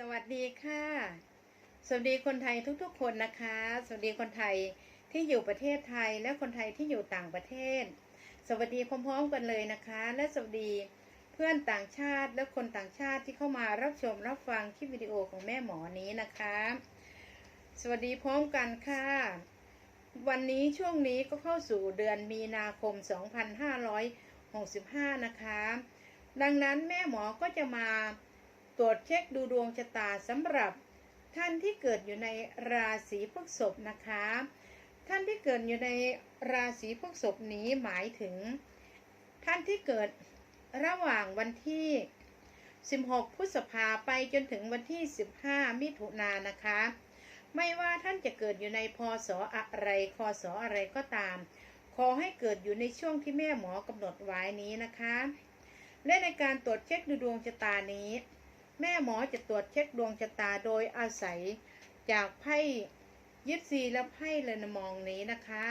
สวัสดีค่ะ สวัสดีคนไทยทุกๆ คนนะคะ สวัสดีคนไทยที่อยู่ประเทศไทยและคนไทยที่อยู่ต่างประเทศ สวัสดีพร้อมๆกันเลยนะคะ และสวัสดีเพื่อนต่างชาติและคนต่างชาติที่เข้ามารับชมรับฟังคลิปวิดีโอของแม่หมอนี้นะคะ สวัสดีพร้อมกันค่ะ วันนี้ช่วงนี้ก็เข้าสู่เดือนมีนาคม 2565 นะคะ ดังนั้นแม่หมอก็จะมา ตรวจเช็คดูดวงชะตาสำหรับท่านที่เกิดอยู่ในราศีพฤษภนะคะ ท่านที่เกิดอยู่ในราศีพฤษภนี้หมายถึง ท่านที่เกิดระหว่างวันที่ 16 พฤษภาไปจนถึงวันที่ 15 มิถุนายนนะคะ ไม่ว่าท่านจะเกิดอยู่ในพศอะไรคศอะไรก็ตาม ขอให้เกิดอยู่ในช่วงที่แม่หมอกำหนดไว้นี้นะคะ และในการตรวจเช็คดูดวงชะตานี้ แม่หมอจะตรวจเช็คดวงชะตาโดยอาศัยจากไพ่ยิปซีและไพ่เลนมองนี้นะคะ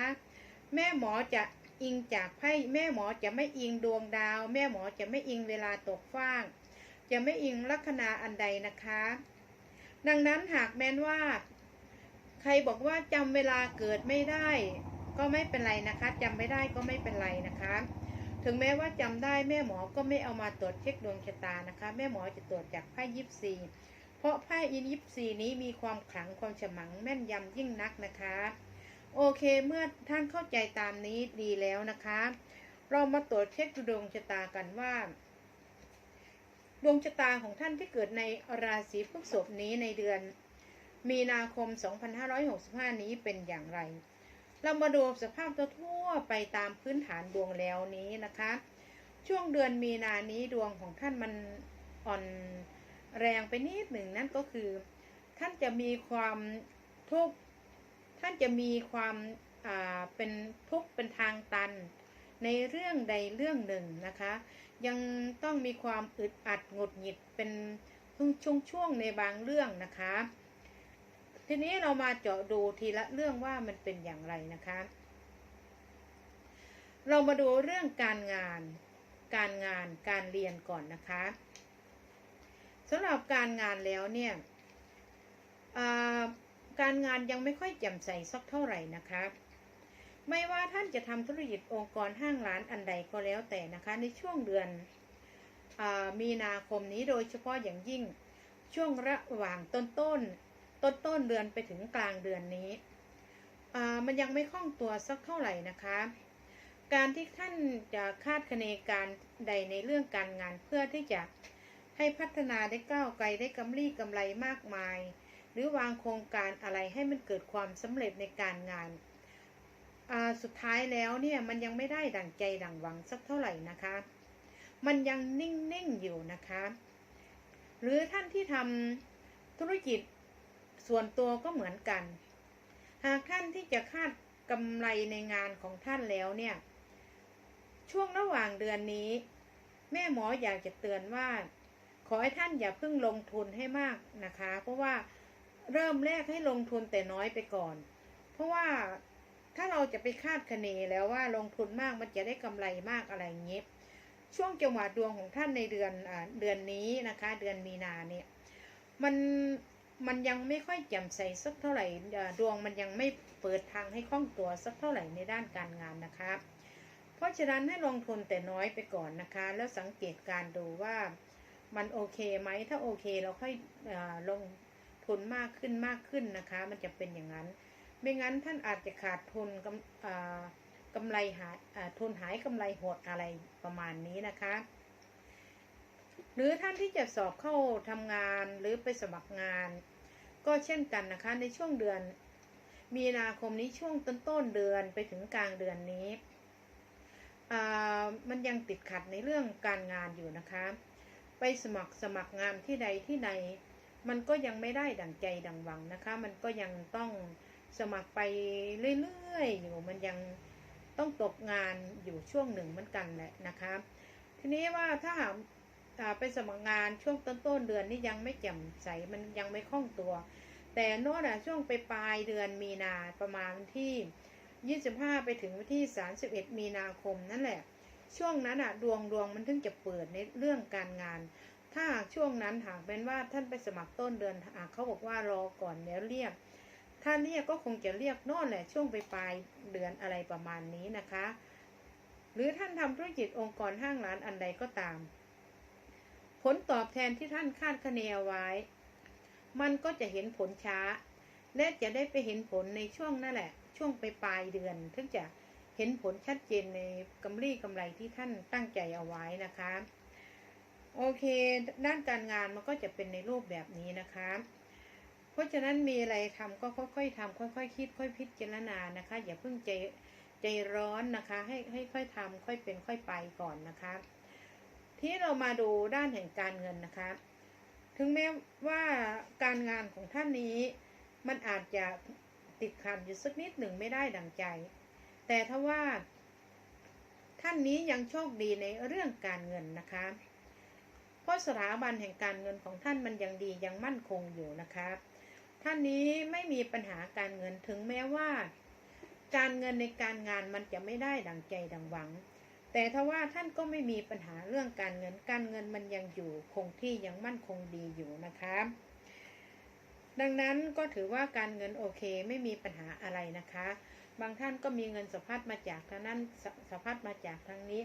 แม่หมอจะอิงจากไพ่แม่หมอจะไม่อิงดวงดาว แม่หมอจะไม่อิงเวลาตกฟ้างจะไม่อิงลัคนาอันใดนะคะ ดังนั้นหากแม้นว่า ใครบอกว่าจำเวลาเกิดไม่ได้ ก็ไม่เป็นไรนะคะจำไม่ได้ก็ไม่เป็นไรนะคะ ถึงแม้ว่าจำได้แม่หมอก็ไม่เอามาตรวจเช็คดวงชะตานะคะ แม่หมอจะตรวจจากไพ่ยิปซีเพราะไพ่อินยิปซีนี้มีความขลังความฉมังแม่นยำยิ่งนักนะคะ โอเคเมื่อท่านเข้าใจตามนี้ดีแล้วนะคะ เรามาตรวจเช็คดวงชะตากันว่าดวงชะตาของท่านที่เกิดในราศีพฤษภนี้ในเดือน มีนาคม 2565 นี้เป็นอย่างไร เรามาดูสภาพทั่วไปตามพื้นฐานดวงแล้วนี้นะคะ ช่วงเดือนมีนานี้ดวงของท่านมันอ่อนแรงไปนิดหนึ่งนั่นก็คือ ท่านจะมีความทุกข์ท่านจะมีความอ่าเป็นทุกข์เป็นทางตัน ในเรื่องใดเรื่องหนึ่งนะคะ ยังต้องมีความอึดอัดหงุดหงิดเป็นช่วงๆในบางเรื่องนะคะ ทีนี้เรามาเจาะดูทีละเรื่องว่ามันเป็นอย่างไรนะคะ เรามาดูเรื่องการงาน การงานการเรียนก่อนนะคะสำหรับการงานแล้วเนี่ยการงานยังไม่ค่อยแจ่มใสสักเท่าไหร่นะคะไม่ว่าท่านจะทำธุรกิจองค์กรห้างร้านอันใดก็แล้วแต่นะคะ ในช่วงเดือนอมีนาคมนี้โดยเฉพาะอย่างยิ่งช่วงระหว่างต้นต้น ต้นต้นเดือนไปถึงกลางเดือนนี้ มันยังไม่คล่องตัวสักเท่าไหร่นะคะ การที่ท่านจะคาดคะเนการใดในเรื่องการงานเพื่อที่จะให้พัฒนาได้ก้าวไกลได้กำไรกำไรมากมาย หรือวางโครงการอะไรให้มันเกิดความสำเร็จในการงาน สุดท้ายแล้วเนี่ยมันยังไม่ได้ดั่งใจดั่งหวังสักเท่าไหร่นะคะ มันยังนิ่งๆอยู่นะคะ หรือท่านที่ทำธุรกิจ ส่วนตัวก็เหมือนกัน หากท่านที่จะคาดกำไรในงานของท่านแล้วเนี่ย ช่วงระหว่างเดือนนี้ แม่หมออยากจะเตือนว่า ขอให้ท่านอย่าเพิ่งลงทุนให้มากนะคะ เพราะว่าเริ่มแรกให้ลงทุนแต่น้อยไปก่อน เพราะว่าถ้าเราจะไปคาดคะเนแล้วว่าลงทุนมากมันจะได้กำไรมากอะไรอย่างนี้ช่วงจังหวะดวงของท่านในเดือนอเดือนนี้นะคะ เดือนมีนาเนี่ย มัน มันยังไม่ค่อยแจ่มใสสักเท่าไหร่ดวงมันยังไม่เปิดทางให้คล่องตัวสักเท่าไหร่ในด้านการงานนะคะ เพราะฉะนั้นให้ลงทุนแต่น้อยไปก่อนนะคะ แล้วสังเกตการดูว่ามันโอเคไหมถ้าโอเคเราค่อยอลงทุนมากขึ้นมากขึ้นนะคะ มันจะเป็นอย่างนั้น ไม่งั้นท่านอาจจะขาดทุนกำกำไรหายทุนหายกำไรหดอะไรประมาณนี้นะคะหรือท่านที่จะสอบเข้าทำงานหรือไปสมัครงาน ก็เช่นกันนะคะในช่วงเดือน มีนาคมนี้ช่วงต้นต้นเดือนไปถึงกลางเดือนนี้ มันยังติดขัดในเรื่องการงานอยู่นะคะ ไปสมัครสมัครงานที่ใดที่ใด มันก็ยังไม่ได้ดังใจดังหวังนะคะ มันก็ยังต้องสมัครไปเรื่อยๆอยู่มันยังต้องตกงานอยู่ช่วงหนึ่งเหมือนกันแหละนะคะ ทีนี้ว่าถ้าหาก ไปสมัครงานช่วงต้นต้นเดือนนี้ยังไม่แจ่มใสมันยังไม่คล่องตัว แต่โน้ตอะช่วงไปปลายเดือนมีนาประมาณที่ 25 ไปถึงวันที่ 31 มีนาคมนั่นแหละ ช่วงนั้นอะดวงดวงมันถึงจะเปิดในเรื่องการงาน ถ้าช่วงนั้นหากเป็นว่าท่านไปสมัครต้นเดือนหากเขาบอกว่ารอก่อนแล้วเรียกถ้าเรียกก็คงจะเรียกโน่นแหละช่วงไปปลายเดือนอะไรประมาณนี้นะคะ หรือท่านทำธุรกิจองค์กรห้างร้านอันใดก็ตาม ผลตอบแทนที่ท่านคาดคะเนเอาไว้ มันก็จะเห็นผลช้า และจะได้ไปเห็นผลในช่วงนั่นแหละ ช่วงไปปลายเดือนถึงจะเห็นผลชัดเจนในกำไรกำไรที่ท่านตั้งใจเอาไว้นะคะ โอเคด้านการงานมันก็จะเป็นในรูปแบบนี้นะคะ เพราะฉะนั้นมีอะไรทำก็ค่อยๆทำค่อยๆคิด ค่อยพิจารณานะคะ อย่าเพิ่งใจใจร้อนนะคะ ให้ให้ค่อยทำค่อยเป็นค่อยไปก่อนนะคะ ที่เรามาดูด้านแห่งการเงินนะคะ ถึงแม้ว่าการงานของท่านนี้ มันอาจจะติดขัดอยู่สักนิดหนึ่งไม่ได้ดังใจ แต่ถ้าว่า ท่านนี้ยังโชคดีในเรื่องการเงินนะคะเพราะสถาบันแห่งการเงินของท่านมันยังดียังมั่นคงอยู่นะคะท่านนี้ไม่มีปัญหาการเงินถึงแม้ว่า การเงินในการงานมันจะไม่ได้ดังใจดังหวัง แต่ถ้าว่าท่านก็ไม่มีปัญหาเรื่องการเงินการเงินมันยังอยู่คงที่ยังมั่นคงดีอยู่นะคะดังนั้นก็ถือว่าการเงินโอเคไม่มีปัญหาอะไรนะคะ บางท่านก็มีเงินสะพัดมาจากทางนั้นสสะพัดมาจากทางนี้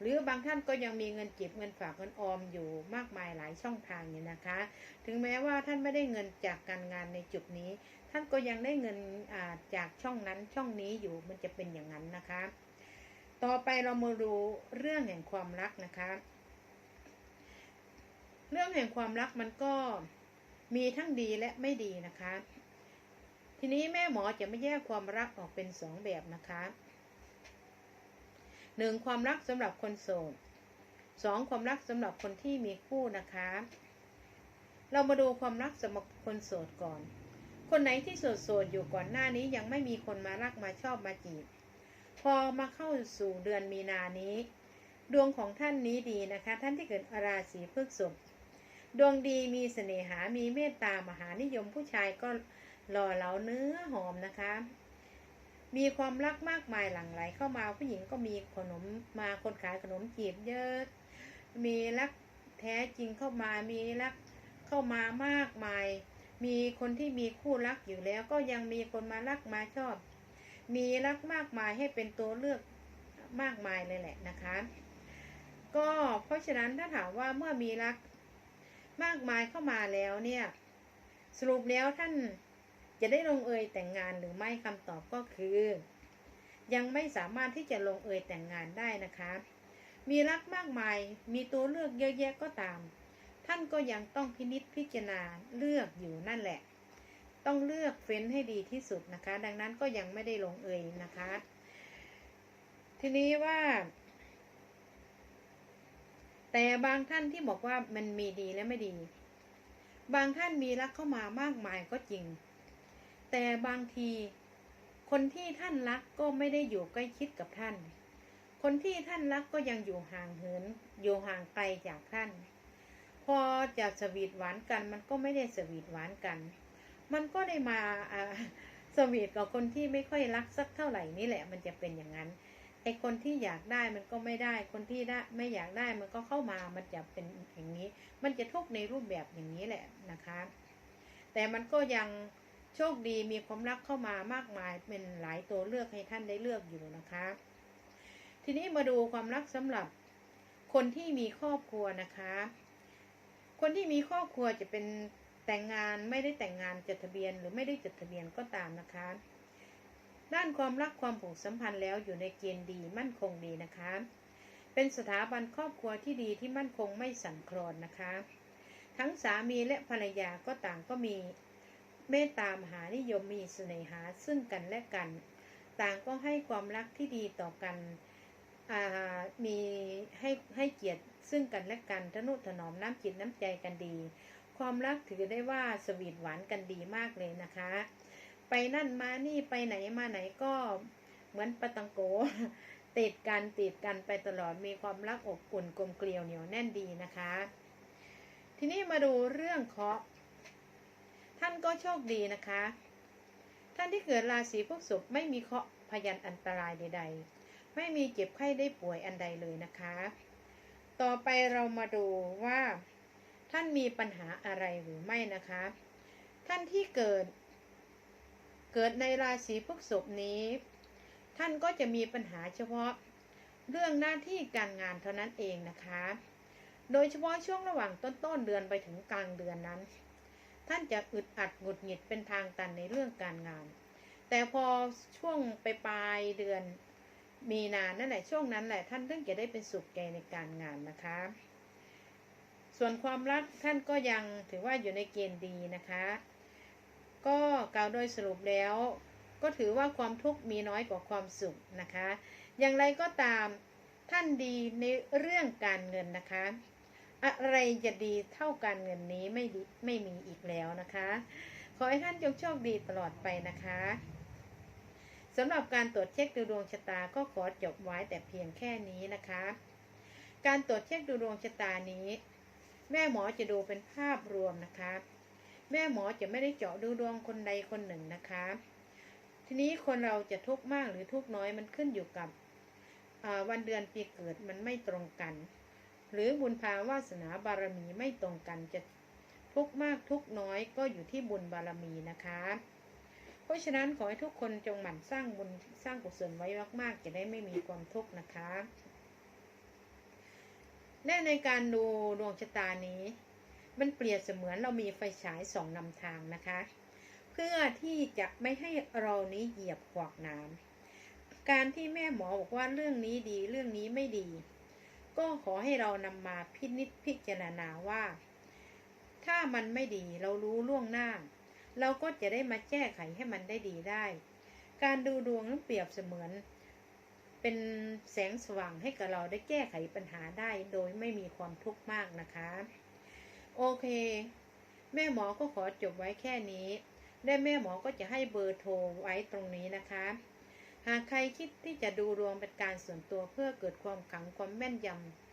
หรือบางท่านก็ยังมีเงินเก็บเงินฝากเงินออมอยู่มากมายหลายช่องทางอยู่นะคะ ถึงแม้ว่าท่านไม่ได้เงินจากการงานในจุดนี้ ท่านก็ยังได้เงินจากช่องนั้นช่องนี้อยู่มันจะเป็นอย่างนั้นนะคะ ต่อไปเรามาดูเรื่องแห่งความรักนะคะ เรื่องแห่งความรักมันก็มีทั้งดีและไม่ดีนะคะ ทีนี้แม่หมอจะไม่แยกความรักออกเป็นสองแบบนะคะหนึ่งความรักสำหรับคนโสดสองความรักสำหรับคนที่มีคู่นะคะ เรามาดูความรักสำหรับคนโสดก่อน คนไหนที่โสดโสดอยู่ก่อนหน้านี้ยังไม่มีคนมารักมาชอบมาจีบ พอมาเข้าสู่เดือนมีนานี้ ดวงของท่านนี้ดีนะคะ ท่านที่เกิดราศีพฤษภดวงดีมีเสน่หา มีเมตตามหานิยมผู้ชายก็หล่อเหลาเนื้อหอมนะคะ มีความรักมากมายหลั่งไหลเข้ามาผู้หญิงก็มีขนมมาคนขายขนมจีบเยอะ มีรักแท้จริงเข้ามามีรักเข้ามามากมาย มีคนที่มีคู่รักอยู่แล้วก็ยังมีคนมารักมาชอบ มีรักมากมายให้เป็นตัวเลือกมากมายเลยแหละนะคะ ก็เพราะฉะนั้นถ้าถามว่าเมื่อมีรักมากมายเข้ามาแล้วเนี่ย สรุปแล้วท่านจะได้ลงเอยแต่งงานหรือไม่คำตอบก็คือ ยังไม่สามารถที่จะลงเอยแต่งงานได้นะคะ มีรักมากมายมีตัวเลือกเยอะแยะก็ตาม ท่านก็ยังต้องพินิจพิจารณาเลือกอยู่นั่นแหละ ต้องเลือกเฟ้นให้ดีที่สุดนะคะ ดังนั้นก็ยังไม่ได้ลงเอยนะคะ ทีนี้ว่า แต่บางท่านที่บอกว่ามันมีดีและไม่ดี บางท่านมีรักเข้ามามากมายก็จริง แต่บางทีคนที่ท่านรักก็ไม่ได้อยู่ใกล้ชิดกับท่าน คนที่ท่านรักก็ยังอยู่ห่างเหิน อยู่ห่างไกลจากท่าน พอจะสวีทหวานกันมันก็ไม่ได้สวีทหวานกัน มันก็ได้มาสวีทกับคนที่ไม่ค่อยรักสักเท่าไหร่นี่แหละ มันจะเป็นอย่างนั้นไอคนที่อยากได้มันก็ไม่ได้ คนที่ได้ไม่อยากได้มันก็เข้ามา มันจะเป็นอย่างนี้ มันจะทุกในรูปแบบอย่างนี้แหละนะคะ แต่มันก็ยังโชคดีมีความรักเข้ามามากมายเป็นหลายตัวเลือกให้ท่านได้เลือกอยู่นะคะ ทีนี้มาดูความรักสำหรับคนที่มีครอบครัวนะคะ คนที่มีครอบครัวจะเป็น แต่งงานไม่ได้แต่งงานจดทะเบียนหรือไม่ได้จดทะเบียนก็ตามนะคะ ด้านความรักความผูกสัมพันธ์แล้วอยู่ในเกณฑ์ดีมั่นคงดีนะคะ เป็นสถาบันครอบครัวที่ดีที่มั่นคงไม่สั่นคลอนนะคะ ทั้งสามีและภรรยาก็ต่างก็มีเมตตามหานิยมมีเสน่หาซึ่งกันและกัน ต่างก็ให้ความรักที่ดีต่อกันมีให้ให้เกียรติซึ่งกันและกันทนุถนอมน้ำจิตน้ำใจกันดี ความรักถือได้ว่าสวีทหวานกันดีมากเลยนะคะ ไปนั่นมานี่ไปไหนมาไหนก็เหมือนปะตังโกติดกันติดกันไปตลอดมีความรักอบอุ่นกลมเกลียวเหนียวแน่นดีนะคะ ทีนี้มาดูเรื่องเคาะท่านก็โชคดีนะคะ ท่านที่เกิดราศีพฤษภไม่มีเคาะพยันอันตรายใด ๆ ไม่มีเจ็บไข้ได้ป่วยอันใดเลยนะคะ ต่อไปเรามาดูว่า ท่านมีปัญหาอะไรหรือไม่นะคะ ท่านที่เกิด เกิดในราศีพฤษภนี้ ท่านก็จะมีปัญหาเฉพาะเรื่องหน้าที่การงานเท่านั้นเองนะคะ โดยเฉพาะช่วงระหว่างต้นๆเดือนไปถึงกลางเดือนนั้น ท่านจะอึดอัดหงุดหงิดเป็นทางตันในเรื่องการงาน แต่พอช่วงไปปลายเดือนมีนานั่นแหละช่วงนั้นแหละท่านถึงจะได้เป็นสุขแก่ในการงานนะคะ ส่วนความรักท่านก็ยังถือว่าอยู่ในเกณฑ์ดีนะคะ ก็กล่าวโดยสรุปแล้ว ก็ถือว่าความทุกข์มีน้อยกว่าความสุขนะคะ อย่างไรก็ตามท่านดีในเรื่องการเงินนะคะ อะไรจะดีเท่าการเงินนี้ไม่ดีไม่มีอีกแล้วนะคะ ขอให้ท่านจงโชคดีตลอดไปนะคะสำหรับการตรวจเช็คดูดวงชะตาก็ขอจบไว้แต่เพียงแค่นี้นะคะ การตรวจเช็คดูดวงชะตานี้ แม่หมอจะดูเป็นภาพรวมนะคะ แม่หมอจะไม่ได้เจาะดูดวงคนใดคนหนึ่งนะคะ ทีนี้คนเราจะทุกข์มากหรือทุกข์น้อยมันขึ้นอยู่กับวันเดือนปีเกิดมันไม่ตรงกัน หรือบุญภาวาสนาบารมีไม่ตรงกันจะทุกข์มากทุกข์น้อยก็อยู่ที่บุญบารมีนะคะ เพราะฉะนั้นขอให้ทุกคนจงหมั่นสร้างบุญสร้างกุศลไว้มากๆ จะได้ไม่มีความทุกข์นะคะ และในการดูดวงชะตานี้ มันเปรียบเสมือนเรามีไฟฉายส่องนำทางนะคะ เพื่อที่จะไม่ให้เรานี้เหยียบขวากน้ำการที่แม่หมอบอกว่าเรื่องนี้ดีเรื่องนี้ไม่ดี ก็ขอให้เรานำมาพินิจพิจารณาว่า ถ้ามันไม่ดีเรารู้ล่วงหน้า เราก็จะได้มาแก้ไขให้มันได้ดีได้ การดูดวงนั้นเปรียบเสมือน เป็นแสงสว่างให้กับเราได้แก้ไขปัญหาได้โดยไม่มีความทุกข์มากนะคะ โอเค แม่หมอก็ขอจบไว้แค่นี้ และแม่หมอก็จะให้เบอร์โทรไว้ตรงนี้นะคะ หากใครคิดที่จะดูดวงเป็นการส่วนตัวเพื่อเกิดความขังความแม่นย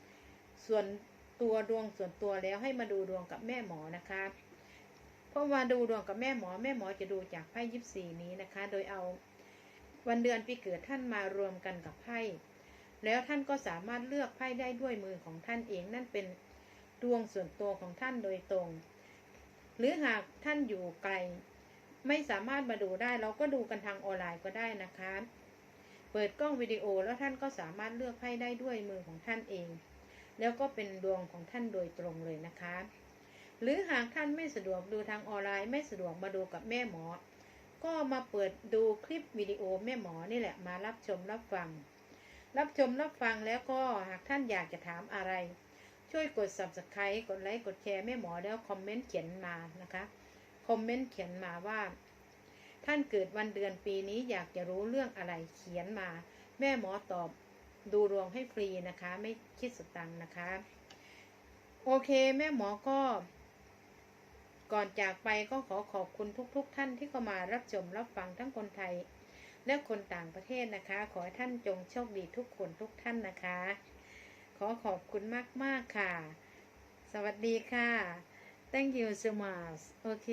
ำส่วนตัวดวงส่วนตัวแล้วให้มาดูดวงกับแม่หมอนะคะเพราะว่าดูดวงกับแม่หมอ แม่หมอจะดูจากไพ่ยิปซีนี้นะคะ โดยเอา วันเดือนปีเกิดท่านมารวมกันกับไพ่ แล้วท่านก็สามารถเลือกไพ่ได้ด้วยมือของท่านเองนั่นเป็นดวงส่วนตัวของท่านโดยตรง หรือหากท่านอยู่ไกล ไม่สามารถมาดูได้เราก็ดูกันทางออนไลน์ก็ได้นะคะ เปิดกล้องวิดีโอแล้วท่านก็สามารถเลือกไพ่ได้ด้วยมือของท่านเอง แล้วก็เป็นดวงของท่านโดยตรงเลยนะคะ หรือหากท่านไม่สะดวกดูทางออนไลน์ ไม่สะดวกมาดูกับแม่หมอ ก็มาเปิดดูคลิปวิดีโอแม่หมอนี่แหละมารับชมรับฟัง รับชมรับฟังแล้วก็หากท่านอยากจะถามอะไร ช่วยกด subscribe กดไลค์กดแชร์แม่หมอแล้วคอมเมนต์เขียนมานะคะคอมเมนต์เขียนมาว่า ท่านเกิดวันเดือนปีนี้อยากจะรู้เรื่องอะไรเขียนมา แม่หมอตอบดูดวงให้ฟรีนะคะ ไม่คิดสตังค์นะคะ โอเคแม่หมอก็ ก่อนจากไปก็ขอขอบคุณทุกๆทท่านที่เข้ามารับชมรับฟังทั้งคนไทย และคนต่างประเทศนะคะ ขอให้ท่านจงโชคดีทุกคนทุกท่านนะคะ ขอขอบคุณมากๆค่ะ สวัสดีค่ะ thank you so much โอเค